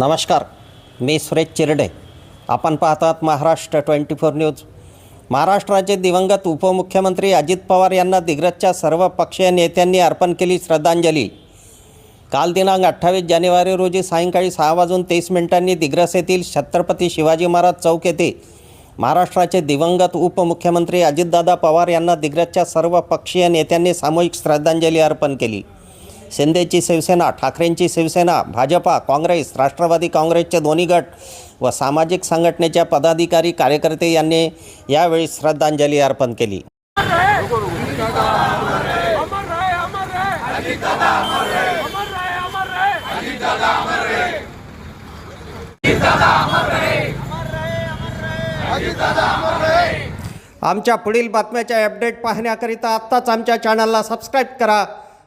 नमस्कार मी सुरेश चिरडे. आपण पाहतात महाराष्ट्र ट्वेंटी फोर न्यूज. महाराष्ट्राचे दिवंगत उपमुख्यमंत्री अजित पवार यांना दिग्रजच्या सर्व पक्षीय नेत्यांनी अर्पण केली श्रद्धांजली. काल दिनांक अठ्ठावीस जानेवारी रोजी सायंकाळी सहा वाजून तेवीस मिनिटांनी दिग्रस येथील छत्रपती शिवाजी महाराज चौक येथे महाराष्ट्राचे दिवंगत उपमुख्यमंत्री अजितदादा पवार यांना दिग्रजच्या सर्व पक्षीय नेत्यांनी सामूहिक श्रद्धांजली अर्पण केली. शिंदेची शिवसेना ठाकरेंची शिवसेना भाजपा काँग्रेस राष्ट्रवादी काँग्रेसचे दोन्ही गट व सामाजिक संघटनेच्या पदाधिकारी कार्यकर्ते यांनी यावेळी श्रद्धांजली अर्पण केली. आमच्या पुढील बातम्याच्या अपडेट पाहण्याकरिता आत्ताच आमच्या चॅनलला सबस्क्राईब करा.